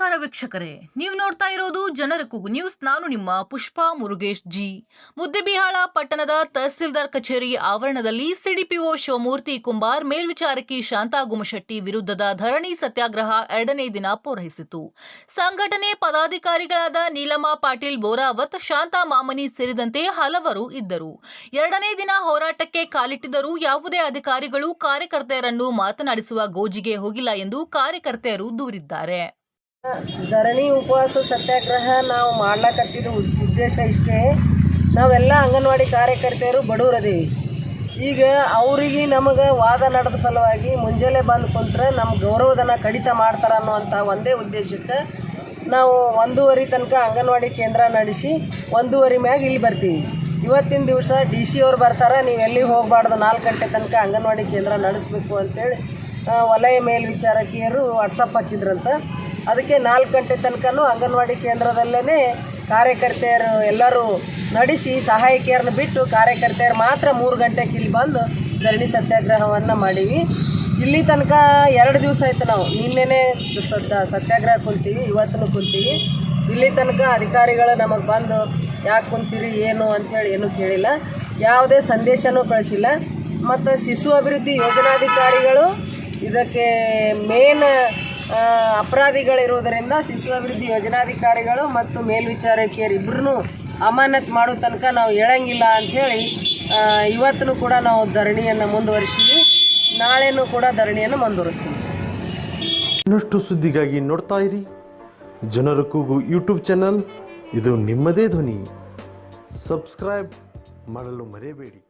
ನಮಸ್ಕಾರ ವೀಕ್ಷಕರೇ. ನೀವು ನೋಡ್ತಾ ಇರೋದು ಜನರ ಕೂಗು ನ್ಯೂಸ್. ನಾನು ನಿಮ್ಮ ಪುಷ್ಪಾ ಮುರುಗೇಶ್ ಜಿ. ಮುದ್ದೆಬಿಹಾಳ ಪಟ್ಟಣದ ತಹಸೀಲ್ದಾರ್ ಕಚೇರಿ ಆವರಣದಲ್ಲಿ ಸಿಡಿಪಿಒ ಶಿವಮೂರ್ತಿ ಕುಂಬಾರ್ ಮೇಲ್ವಿಚಾರಕಿ ಶಾಂತಾ ಗುಮಶೆಟ್ಟಿ ವಿರುದ್ಧದ ಧರಣಿ ಸತ್ಯಾಗ್ರಹ ಎರಡನೇ ದಿನ ಪೂರೈಸಿತು ಸಂಘಟನೆ ಪದಾಧಿಕಾರಿಗಳಾದ ನೀಲಮ್ಮ ಪಾಟೀಲ್ ಬೋರಾವತ್, ಶಾಂತಾ ಮಾಮನಿ ಸೇರಿದಂತೆ ಹಲವರು ಇದ್ದರು. ಎರಡನೇ ದಿನ ಹೋರಾಟಕ್ಕೆ ಕಾಲಿಟ್ಟಿದ್ದರೂ ಯಾವುದೇ ಅಧಿಕಾರಿಗಳು ಕಾರ್ಯಕರ್ತೆಯರನ್ನು ಮಾತನಾಡಿಸುವ ಗೋಜಿಗೆ ಹೋಗಿಲ್ಲ ಎಂದು ಕಾರ್ಯಕರ್ತೆಯರು ದೂರಿದ್ದಾರೆ. ಧರಣಿ ಉಪವಾಸ ಸತ್ಯಾಗ್ರಹ ನಾವು ಮಾಡ್ಲಕತ್ತಿದ್ದು ಉದ್- ಉದ್ದೇಶ ಇಷ್ಟೇ. ನಾವೆಲ್ಲ ಅಂಗನವಾಡಿ ಕಾರ್ಯಕರ್ತೆಯರು ಬಡವರದೀವಿ ಈಗ ಅವರಿಗೆ ನಮಗೆ ವಾದ ನಡೆದ ಸಲುವಾಗಿ ಮುಂಜಾನೆ ಬಂದು ಕುಂತ್ರೆ ನಮ್ಮ ಗೌರವಧನ ಕಡಿತ ಮಾಡ್ತಾರೆ ಅನ್ನುವಂಥ ಒಂದೇ ಉದ್ದೇಶಕ್ಕೆ ನಾವು ಒಂದೂವರೆ ತನಕ ಅಂಗನವಾಡಿ ಕೇಂದ್ರ ನಡೆಸಿ ಒಂದೂವರೆ ಮ್ಯಾಗ ಇಲ್ಲಿ ಬರ್ತೀವಿ. ಇವತ್ತಿನ ದಿವಸ ಡಿ ಸಿ ಅವ್ರು ಬರ್ತಾರೆ, ನೀವು ಎಲ್ಲಿ ಹೋಗಬಾರ್ದು ನಾಲ್ಕು ಗಂಟೆ ತನಕ ಅಂಗನವಾಡಿ ಕೇಂದ್ರ ನಡೆಸಬೇಕು ಅಂತೇಳಿ ವಲಯ ಮೇಲ್ವಿಚಾರಕಿಯರು ವಾಟ್ಸಪ್ ಹಾಕಿದ್ರಂತ. ಅದಕ್ಕೆ ನಾಲ್ಕು ಗಂಟೆ ತನಕನೂ ಅಂಗನವಾಡಿ ಕೇಂದ್ರದಲ್ಲೇ ಕಾರ್ಯಕರ್ತೆಯರು ಎಲ್ಲರೂ ನಡೆಸಿ ಸಹಾಯಕಿಯರನ್ನು ಬಿಟ್ಟು ಕಾರ್ಯಕರ್ತೆಯರು ಮಾತ್ರ ಮೂರು ಗಂಟೆಗೆ ಇಲ್ಲಿ ಬಂದು ಧರಣಿ ಸತ್ಯಾಗ್ರಹವನ್ನು ಮಾಡೀವಿ. ಇಲ್ಲಿ ತನಕ ಎರಡು ದಿವಸ ಆಯ್ತು ನಾವು. ನಿನ್ನೆನೇ ಸದ್ದ ಸತ್ಯಾಗ್ರಹ ಕುಂತೀವಿ ಇವತ್ತೂ ಕುಂತೀವಿ. ಇಲ್ಲಿ ತನಕ ಅಧಿಕಾರಿಗಳು ನಮಗೆ ಬಂದು ಯಾಕೆ ಕುಂತೀರಿ, ಏನು ಅಂಥೇಳಿ ಏನೂ ಕೇಳಿಲ್ಲ. ಯಾವುದೇ ಸಂದೇಶನೂ ಕಳಿಸಿಲ್ಲ. ಮತ್ತು ಶಿಶು ಅಭಿವೃದ್ಧಿ ಯೋಜನಾಧಿಕಾರಿಗಳು ಇದಕ್ಕೆ ಮೇನ್ ಅಪರಾಧಿಗಳಿರುವುದರಿಂದ ಶಿಶು ಅಭಿವೃದ್ಧಿ ಯೋಜನಾಧಿಕಾರಿಗಳು ಮತ್ತು ಮೇಲ್ವಿಚಾರಕಿಯರು ಇಬ್ಬರೂ ಅಮಾನತ್ ಮಾಡೋ ತನಕ ನಾವು ಹೇಳಂಗಿಲ್ಲ ಅಂಥೇಳಿ ಇವತ್ತೂ ಕೂಡ ನಾವು ಧರಣಿಯನ್ನು ಮುಂದುವರಿಸಿ ನಾಳೆನೂ ಕೂಡ ಧರಣಿಯನ್ನು ಮುಂದುವರಿಸ್ತೀವಿ. ಇನ್ನಷ್ಟು ಸುದ್ದಿಗಾಗಿ ನೋಡ್ತಾ ಇರಿ. ಜನರ ಕೂಗು ಯೂಟ್ಯೂಬ್ ಚಾನಲ್. ಇದು ನಿಮ್ಮದೇ ಧ್ವನಿ. ಸಬ್ಸ್ಕ್ರೈಬ್ ಮಾಡಲು ಮರೆಯಬೇಡಿ.